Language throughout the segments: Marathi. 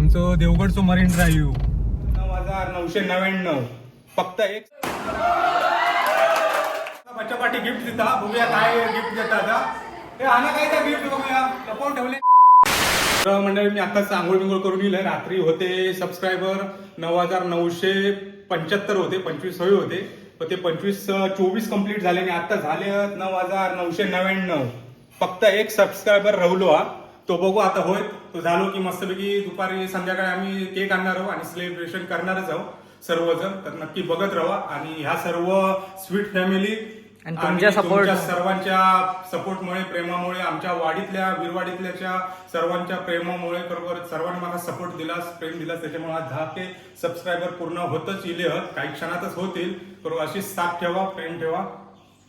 आमचं देवगडचं मरीन ड्राईव्ह नऊ हजार नऊशे नव्याण्णव. फक्त एक बच्चा पाठी गिफ्ट देता. बघूया काय गिफ्ट देता आता हे आणा काय त्या गिफ्ट बघूया. लपवून ठेवले. तर मंडळी मी आताच आंघोळ बिंघोळ करून येईल रात्री होते सबस्क्रायबर नऊ हजार नऊशे पंच्याहत्तर होते. पंचवीस हवे होते. पण ते पंचवीस चोवीस कंप्लीट झाले आणि आता झाले नऊ हजार नऊशे नव्याण्णव. फक्त एक सबस्क्रायबर राहुलो हा. तो बघू आता होय. तो झालो की मस्तपैकी दुपारी संध्याकाळी आम्ही केक आणणार आहोत आणि सेलिब्रेशन करणारच आहोत सर्वजण. तर नक्की बघत राहा आणि ह्या सर्व स्वीट फॅमिली आणि तुमच्या support- सर्वांच्या सपोर्टमुळे प्रेमामुळे आमच्या वाडीतल्या विरवाडीतल्याच्या सर्वांच्या प्रेमामुळे बरोबर सर्वांनी मला सपोर्ट दिलास प्रेम दिलास. त्याच्यामुळे आज दहा ते सबस्क्रायबर पूर्ण होतच आहेत काही क्षणातच होतील. बरोबर अशी साथ ठेवा प्रेम ठेवा.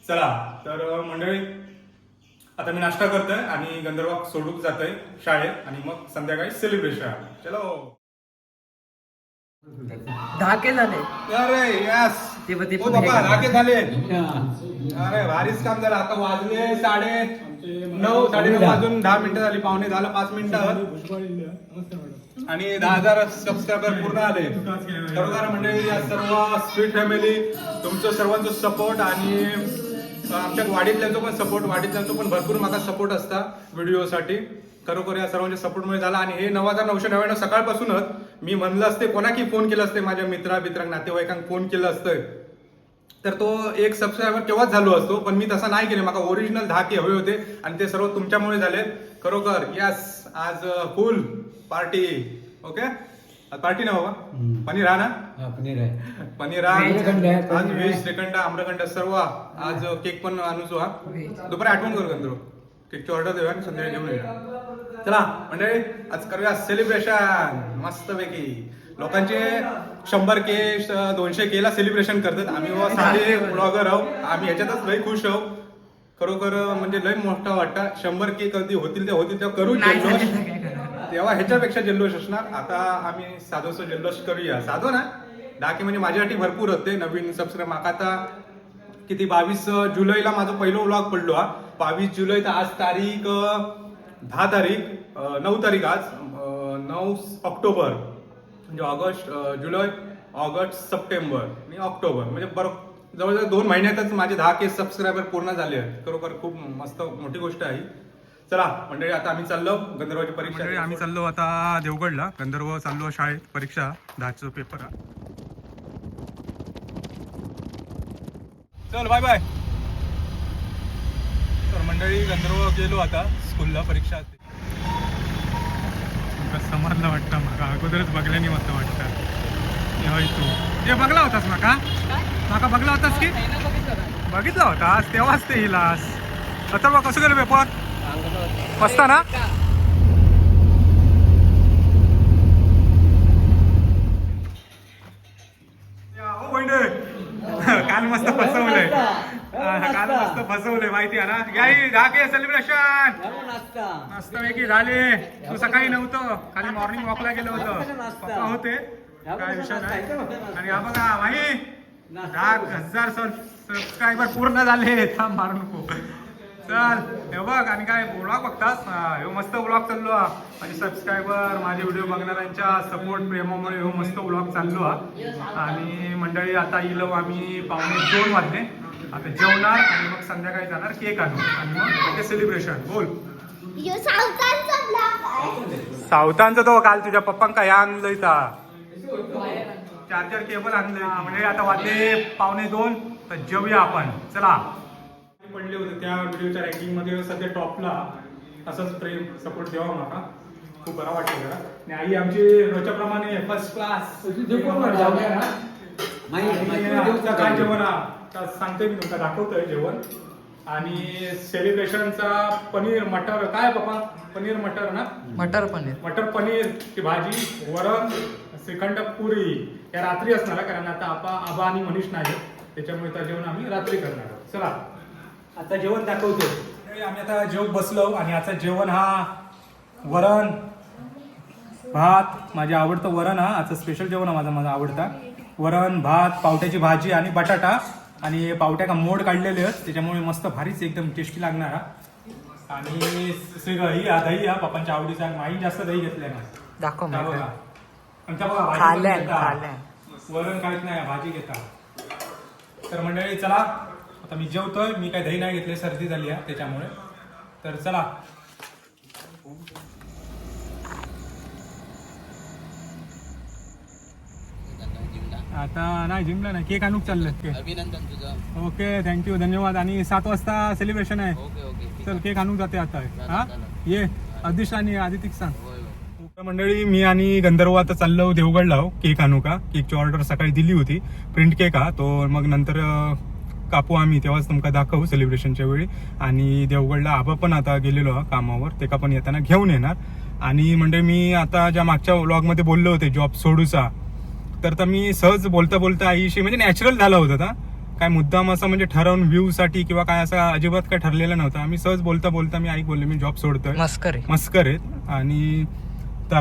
चला. तर मंडळी आता मी नाश्ता करतोय आणि गंधर्वाग सोडून जातोय शाळेत आणि मग संध्याकाळी सेलिब्रेशन चलो. धाके झाले. अरे यस ते ओ बाबा राखे झाले. अरे भारीच काम झालं. आता वाजले साडे नऊ साडे नऊ वाजून दहा मिनिटं झाली पावणे झालं पाच मिनिटं. आणि दहा हजार सबस्क्रायबर पूर्ण आले. खरोखर म्हणजे या सर्व स्वीट फॅमिली तुमचं सर्वांचं सपोर्ट आणि आमच्या वाडीतल्यांचो पण सपोर्ट वाडीतल्यांचो पण भरपूर माझा सपोर्ट असता व्हिडिओसाठी. खरोखर या सर्वांच्या सपोर्टमुळे झाला. आणि हे नऊ हजार नऊशे नव्याण्णव सकाळपासूनच मी म्हणलं असते कोणाकी फोन केलं असते? माझ्या मित्रा मित्रांक नातेवाईकांक फोन केलं असतं तर तो एक सबस्क्रायबर केव्हाच झालो असतो पण मी तसा नाही केले. मला ओरिजिनल दहा के हवे होते आणि ते सर्व तुमच्यामुळे झाले खरोखर यस आज फुल पार्टी ओके पार्टी ना बाबा? पनीर हा ना पनीर आहे. पनीर हा आहे, आज पनीर व्हेज आहे. श्रीखंड आम्रखंड सर्व. आज केक पण आणूचो हा. दुपारी आठवण करू गंधर्व केकची ऑर्डर देऊया आणि संध्याकाळी घेऊन येऊया. चला मंडळी आज करूया सेलिब्रेशन मस्त पैकी लोकांचे शंभर के दोनशे के ला सेलिब्रेशन करतात. आम्ही व साधे ब्लॉगर आहोत. आम्ही ह्याच्यातच लय खुश आहोत. खरोखर म्हणजे लय मोठा वाटतं शंभर के कधी होतील ते होतील तेव्हा करू नाही जल्लोष. झाले तर काय करणार? तेव्हा ह्याच्यापेक्षा जल्लोष असणार. आता आम्ही साधोसो जल्लोष करूया. साधो ना? डाके म्हणजे माझ्यासाठी भरपूर होते. नवीन सबस्क्राईब माका आता किती? बावीस जुलैला माझा पहिलो ब्लॉग पडलो हा. बावीस जुलै तर आज तारीख दहा तारीख नऊ तारीख आज नऊ ऑक्टोबर. म्हणजे ऑगस्ट जुलै ऑगस्ट सप्टेंबर आणि ऑक्टोबर. म्हणजे बरोबर जवळजवळ दोन महिन्यातच माझे दहा के सबस्क्रायबर पूर्ण झाले आहेत. खरोखर खूप मस्त मोठी गोष्ट आहे चला मंडळी आता आम्ही चाललो गंधर्वाची परीक्षा. मंडळी आम्ही चाललो आता देवगडला. गंधर्व चाललो शाळेत परीक्षा. दहाचा पेपर चल बाय बाय तर मंडळी गंधर्व गेलो आता स्कूलला परीक्षा. असते समाजला वाटतं माका अगोदरच बघल्याने मस्त वाटतं. हे होय तू. हे बघला होतास माका? माका बघला होतास की? बघितला होतास? तेव्हाच ते हिलास आता बघ कसं गेलं पेपर मस्त ना या, हो काल मस्त फसवलंय. हा, काल मस्त फसवलंय माहिती आहे ना? याई झाके सेलिब्रेशन मस्त पैकी झाले. तू सकाळी नव्हतं. खाली मॉर्निंग वॉकला गेलो होतं. पप्पा होते. काय विषय नाही. आणि हा बघा माही. दहा हजार सबस्क्रायबर पूर्ण झाले. थांब मारू नको. चल हे बघ आणि काय ब्लॉग बघतास? हा, मस्त ब्लॉग चाललो हा. माझे सबस्क्रायबर माझे व्हिडिओ बघणाऱ्यांच्या सपोर्ट प्रेमामुळे ह्यो मस्त ब्लॉग चाललो हा. आणि मंडळी आता इलो आम्ही पावणे दोन वाजले. आता जेवणार आणि मग संध्याकाळी जाणार केक आणू आणि मग ते सेलिब्रेशन बोल. यो सावतांचा तो काल तुझ्या पप्पांका या आणलंय चार्जर केबल आणलंय. म्हणजे आता वाजले पावणे दोन. तर जेवूया आपण. चला. पडले होते त्या व्हिडिओच्या रँकिंगमध्ये सध्या टॉपला असंच प्रेम सपोर्ट द्यावा मला खूप बरा वाटेल जरा. आणि आई आमची रोजच्या प्रमाणे फर्स्ट क्लास काय जेवण? हा? सांगतोय मी तुमका दाखवतोय जेवण. आणि सेलिब्रेशनचा पनीर मटर. काय पप्पा? पनीर मटर ना? मटर पनीर. मटर पनीरची भाजी वरण श्रीखंड पुरी. या रात्री असणार कारण आता आपा आबा आणि मनीष नाही त्याच्यामुळे त्या जेवण आम्ही रात्री करणार आहोत. चला. आता जेवण दाखवतो. आम्ही आता जेव बसलो आणि आता जेवण हा वरण भात माझे आवडतं वरण हा. आजचं स्पेशल जेवण हा माझा माझा आवडता. वरण भात पावट्याची भाजी आणि बटाटा. आणि पावट्या का मोड काढलेले आहेत त्याच्यामुळे मस्त भारीच एकदम टेस्टी लागणार हा. आणि श्री- ही दही हा पप्पांच्या आवडीचा माई जास्त दही घेतलाय ना दाखव हा मला बघा. आमच्या बघा भाजी खाल्ल्या, पण घेता. खाल्ल्या. वरण काहीच नाही भाजी घेता. तर मंडळी चला. आता मी जेवतोय मी काही दही नाही घेतले सर्दी झाली आहे त्याच्यामुळे. तर चला. आता नाही जिमला नाही. केक आणूक चाललं अभिनंदन तुझं. ओके थँक्यू धन्यवाद. आणि सात वाजता सेलिब्रेशन आहे. चल केक आणून जाते आता. हा. ये. अदिश आणि आदितिक सांग. मंडळी मी आणि गंधर्व आता चाललो देवगडला हो केक आणू का? केकची ऑर्डर सकाळी दिली होती. प्रिंट केक हा तो मग नंतर कापू आम्ही तेव्हाच तुमका दाखवू सेलिब्रेशनच्या वेळी. आणि देवगडला आबा पण आता गेलेलो हा कामावर ते का पण येताना घेऊन येणार. आणि म्हणजे मी आता ज्या मागच्या व्लॉगमध्ये बोललो होते जॉब सोडूचा तर तर मी सहज बोलता बोलता आईशी म्हणजे नॅचरल झाला होता ना काय मुद्दाम असं म्हणजे ठरवून व्ह्यू साठी किंवा काय असं अजिबात काय ठरलेलं नव्हतं. आम्ही सहज बोलता बोलता मी आई बोलले मी जॉब सोडतोय. मस्कर. मस्कर आहेत आणि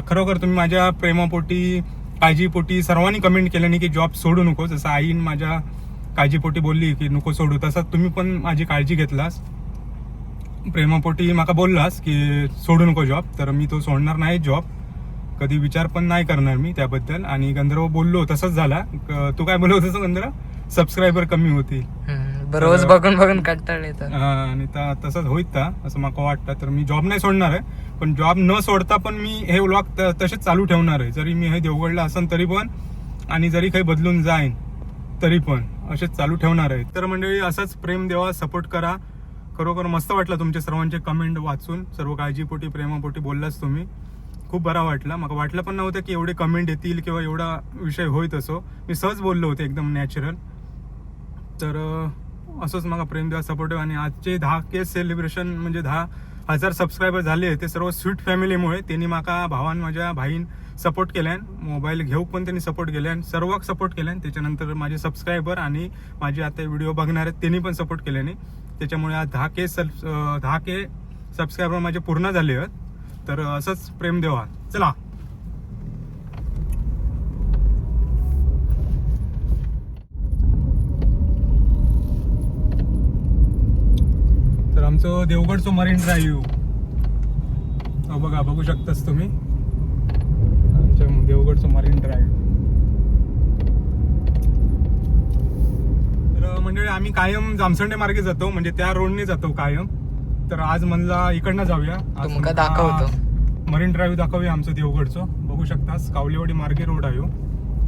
खरोखर तुम्ही माझ्या प्रेमापोटी काळजीपोटी सर्वांनी कमेंट केल्याने की जॉब सोडू नको जसं आईन माझ्या काळजीपोटी बोलली की नको सोडू. तसं तुम्ही पण माझी काळजी घेतलास. प्रेमापोटी माका बोललास की सोडू नको जॉब तर मी तो सोडणार नाही जॉब कधी विचार पण नाही करणार मी त्याबद्दल. आणि गंधर्व बोललो तसंच झाला. तू काय बोलत होतास गंधर्व? सबस्क्रायबर कमी होतील. रोज बघून बघून हा, आणि तसंच होईत असं मला वाटतं. तर मी जॉब नाही सोडणार आहे. पण जॉब न सोडता पण मी हे व्लॉग तसेच चालू ठेवणार आहे. जरी मी हे देवगडला असन तरी पण आणि जरी काही बदलून जाईन तरी पण. असेच चालू ठेवणार आहे तर मंडळी असंच प्रेम देवा सपोर्ट करा. खरोखर मस्त वाटलं तुमचे सर्वांचे कमेंट वाचून. सर्व काळजीपोटी प्रेमापोटी बोललाच तुम्ही. खूप बरा वाटला. मला वाटलं पण नव्हतं की एवढे कमेंट येतील किंवा एवढा विषय होईत असो मी सहज बोललो होते एकदम नॅचरल तर असंच मला प्रेम देवा सपोर्ट आणि आजचे दहा के सेलिब्रेशन म्हणजे दहा हजार सबस्क्रायबर झाले. ते सर्व स्वीट फॅमिलीमुळे त्यांनी माका भावान माझ्या भाईन सपोर्ट केल्यान मोबाईल घेऊ पण त्यांनी सपोर्ट केल्यान सर्वांक सपोर्ट केल्यान त्याच्यानंतर माझे सबस्क्रायबर आणि माझे आता व्हिडिओ बघणार आहेत त्यांनी पण सपोर्ट केल्याने त्याच्यामुळे आज दहा के सब दहा के सबस्क्रायबर माझे पूर्ण झाले आहेत. तर असंच प्रेम देवा चला. तर आमचं देवगडचं मरीन ड्राईव्ह बघा बघू शकतास तुम्ही. देवगडचं मरीन ड्राईव्ह तर मंडळी आम्ही कायम जामसंडे मार्गे जातो म्हणजे त्या रोडने जातो कायम. तर आज म्हणला इकडनं जाऊया. आज तुमका दाखवतो. मरीन ड्राईव्ह दाखवूया आमचं देवगडचं. बघू शकतास कावलेवाडी मार्गे रोड आहे हो.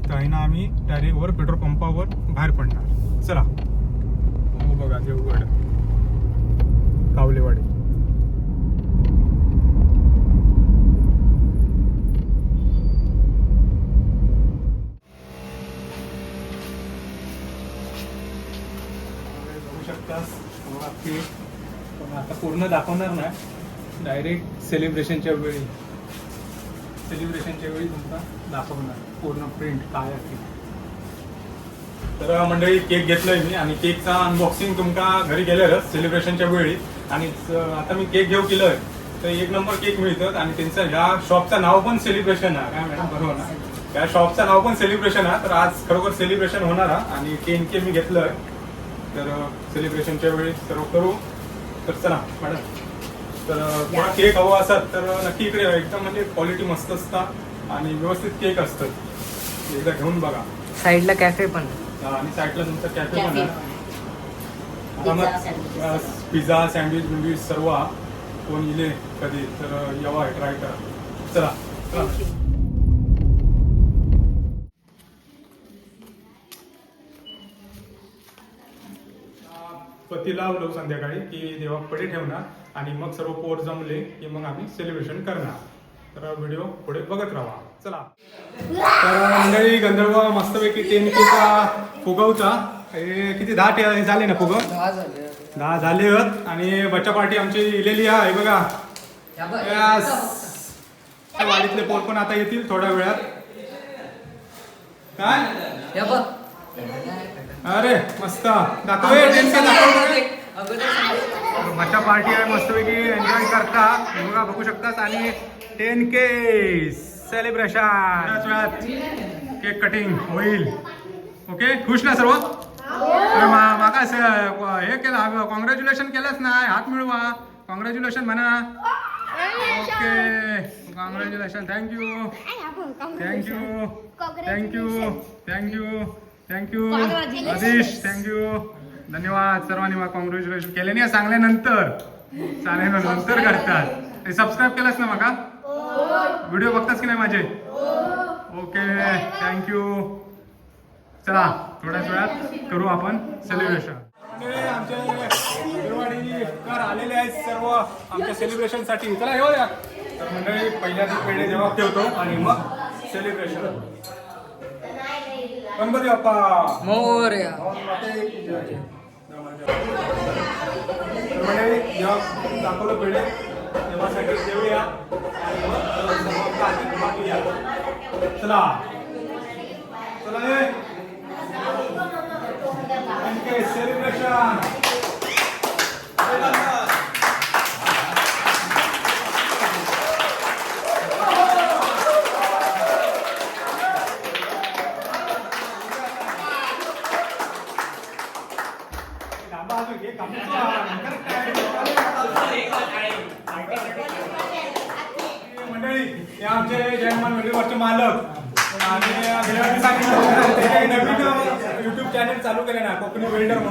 तर आहे ना आम्ही डायरेक्ट वर पेट्रोल पंपावर बाहेर पडणार. चला. हो बघा देवगड. कावलेवाडी. ते पण आता पूर्ण दाखवणार नाही. डायरेक्ट सेलिब्रेशनच्या वेळी. सेलिब्रेशनच्या वेळी तुमचा दाखवणार. पूर्ण प्रिंट काय आहे तर मंडळी केक घेतलंय मी आणि केकचा अनबॉक्सिंग तुमका घरी गेल्यावरच सेलिब्रेशनच्या वेळी. आणि आता मी केक घेऊ केलंय. तर एक नंबर केक मिळतात आणि त्यांचं ह्या शॉपचं नाव पण सेलिब्रेशन आहे. काय मॅडम बरोबर ना? या शॉपचं नाव पण सेलिब्रेशन आहे. तर आज खरोखर सेलिब्रेशन होणार आहे. आणि केन के मी घेतलंय. तर सेलिब्रेशनच्या वेळी सर्व करू. तर चला मॅडम तर थोडा केक हवा असत तर नक्की इकडे. एकदम म्हणजे क्वालिटी मस्त असता आणि व्यवस्थित केक असतात एकदा घेऊन बघा. साईडला कॅफे पण. हा, आणि साईडला तुमचा कॅफे पण आहे. Pizza, sandwich. अ, पिझ्झा सँडविच बिंडविच सर्व. कोण इले कधी तर यावा ट्राय करा. चला. चला पती लावलो संध्याकाळी की देवा पडे ठेवणार आणि मग सर्व पोर जमले की मग आम्ही सेलिब्रेशन करणार. तर व्हिडिओ पुढे बघत राहा. चला. तर मंडळी गंधर्व मस्तपैकी टेन केका फुगवता. हे किती दहा टे- झाले ना फुग दहा झाले. आहेत आणि बच्चा पार्टी आमची इलेली आहे बघा. वाडीतले पोर पण आता येतील थोड्या वेळात. काय? अरे मस्त. दाखव 10K दाखव. बरं. मच्छा पार्टी आहे मस्तपैकी. एन्जॉय करता. बघा बघू शकतास. आणि टेन के सेलिब्रेशन वेळात केक कटिंग होईल. ओके खुश ना सर्व? अरे मा- माका स- हे केलं कॉंग्रॅच्युलेशन केलंच नाही हात मिळवा. कॉंग्रॅच्युलेशन म्हणा. Okay congratulation thank you thank you thank you. Thank you thank you. Adish thank you धन्यवाद सर्वांनी मला कॉंग्रॅच्युलेशन केले. नाही सांगल्यानंतर चालेल ना, नंतर करतात सबस्क्राईब केलंस ना मका व्हिडिओ बघतास की नाही माझे? ओके थँक्यू चला थोड्याच वेळात करू आपण सेलिब्रेशन आमचे आलेले आहेत सर्व आमच्या सेलिब्रेशनसाठी. चला येऊ द्या तर मंडळी पहिल्यांदा पेढे जेव्हा ठेवतो आणि मग सेलिब्रेशन गणपती बाप्पा मोरया. मंडळी जेव्हा दाखवलं तेव्हासाठी देऊया आणि मग. चला चला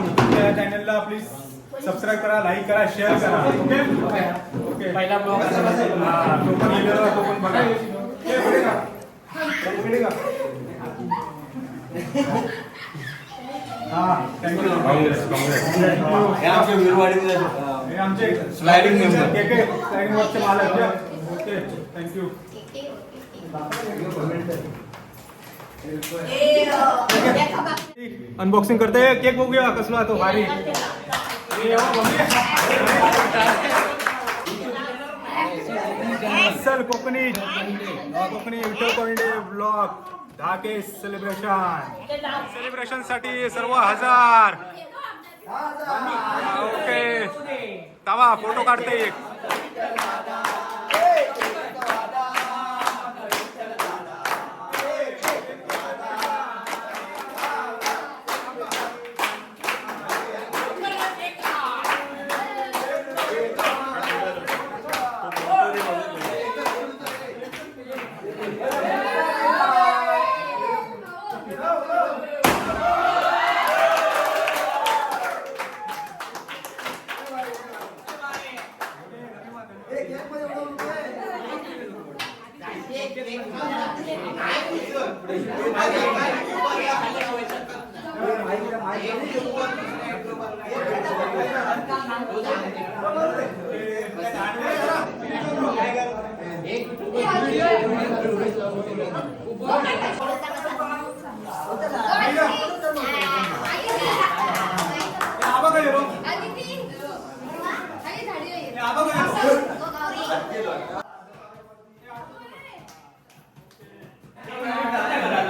बिल्डर चॅनलला प्लीज़ सबस्क्राईब करा लाईक करा शेअर करा. ओके ओके पहिला ब्लॉग हा तो पण लिहिलेला तो पण बघा हे पुढे का पुढे का हे। आमचे. स्लायडिंग वरचे मालक ओके थँक्यू अनबॉक्सिंग करते हैं। केक बघूया कसला तो भारी. चल कोकणी धाके सेलिब्रेशन सेलिब्रेशन सर्व हज़ार। ओके तावा फ़ोटो काढते एक।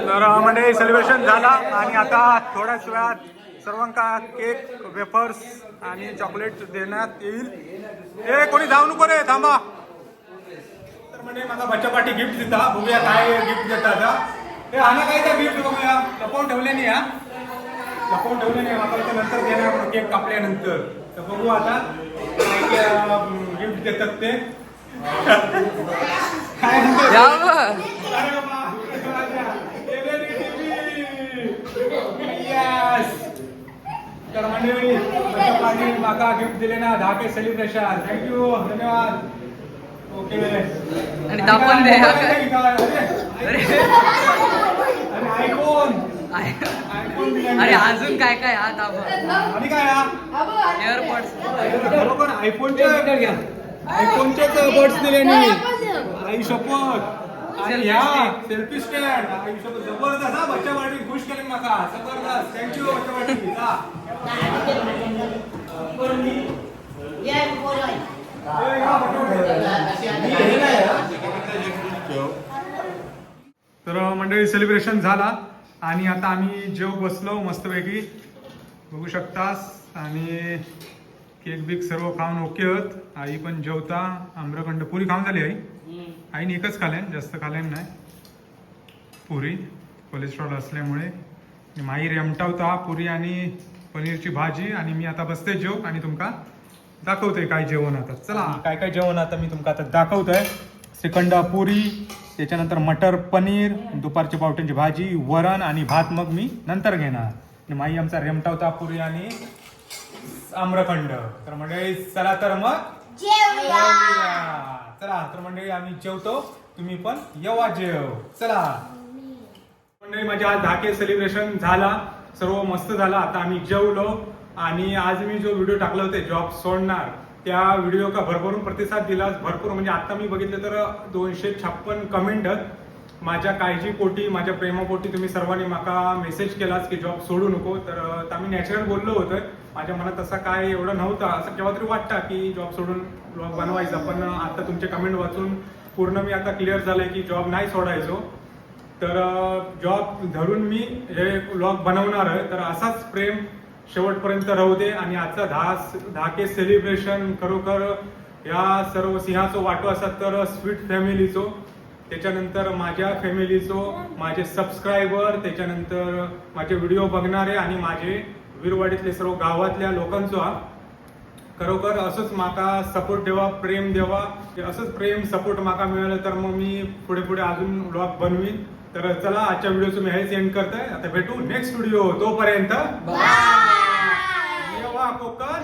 तर म्हणजे सेलिब्रेशन झाला आणि आता थोड्याच वेळात सर्वांका केक वेफर्स आणि चॉकलेट देण्यात येईल. ए कोणी जाऊ नको रे थांबा. तर म्हणजे माझा बच्चा पाठी गिफ्ट देता. बघूया काय गिफ्ट देतात हा. ए आणा काय त्या गिफ्ट बघूया. लपवून ठेवले नाही हा. लपवून ठेवले नाही आपण ते नंतर देणार आपण केक कापल्यानंतर. तर बघू आता गिफ्ट देतात ते. काय म्हणतात? Yes. तर मंडळी. पाटील माका गिफ्ट दिले ना दहा सेलिब्रेशन थँक्यू धन्यवाद. ओके आणि दाखवून दे, काय? अरे. अरे आयफोन अरे अजून काय काय? हा दाबा आणि काय हा? एअरपोर्ट्स खरोखर आयफोनचे आयफोनचेच बर्ड्स दिले नाही आई शपथ. आणि ह्या. सेल्फी स्टँड आई शपथ. जबरदस्त हा बच्चा पार्टी खुश केले माका. जबरदस्त. थँक्यू बच्चा पार्टी तर मंडळी सेलिब्रेशन झाला आणि आता आम्ही जेव बसलो मस्तपैकी. बघू शकतास. आणि केक बिक सर्व खाऊन ओके होत. आई पण जेवता. आम्रखंड पुरी खाऊन झाली आई. आईने एकच खाल्यान जास्त खाल्यान नाही. पुरी. कोलेस्ट्रॉल असल्यामुळे. माई रेमटावता पुरी आणि पनीरची भाजी आणि मी आता बसते जेव आणि तुमका दाखवतोय काय जेवण आता. चला. काय काय जेवण आता मी तुमका आता दाखवतोय. श्रीखंड पुरी त्याच्यानंतर मटर पनीर दुपारची पावट्यांची भाजी वरण आणि भात मग मी नंतर घेणार. आणि माई आमचा रेमटावता पुरी आणि आम्रखंड. तर मंडळी चला तर मग. चला तर मंडळी आम्ही जेवतो. तुम्ही पण येवा जेव. चला. मंडळी माझ्या आज धाके सेलिब्रेशन झाला. सर्व मस्त झाला. आता आम्ही जेवलो आणि आज मी जो व्हिडिओ टाकला होते जॉब सोडणार त्या व्हिडिओ का भरभरून प्रतिसाद दिला. भरपूर म्हणजे आता मी बघितलं तर दोनशे छप्पन कमेंट माझ्या काळजीपोटी माझ्या प्रेमापोटी तुम्ही सर्वांनी माका मेसेज केलास की जॉब सोडू नको. तर अं, आम्ही नॅचरल बोललो होतं. माझ्या मनात तसा काय एवढं नव्हतं. असं केव्हा तरी वाटतं की जॉब सोडून ब्लॉग बनवायचा. पण आता तुमचे कमेंट वाचून पूर्ण मी आता क्लिअर झालंय की जॉब नाही सोडायचो. तर जॉब धरून मी हे ब्लॉग बनवणार आहे. तर असाच प्रेम शेवटपर्यंत राहू दे आणि आजचा दहा दहा के सेलिब्रेशन खरोखर या सर्व सिंहाचो वाटो असतात तर स्वीट फॅमिलीचो त्याच्यानंतर माझ्या फॅमिलीचो माझे सबस्क्रायबर त्याच्यानंतर माझे व्हिडिओ बघणारे आणि माझे वीरवाडीतले सर्व गावातल्या लोकांचो हा. खरोखर असंच माका सपोर्ट देवा प्रेम देवा. असंच प्रेम सपोर्ट माका मिळालं तर मग मी पुढे पुढे अजून ब्लॉग बनवीन. तर चला आजच्या व्हिडिओचं मी हेच एंड करतोय. आता भेटू नेक्स्ट व्हिडिओ तोपर्यंत. कोकण.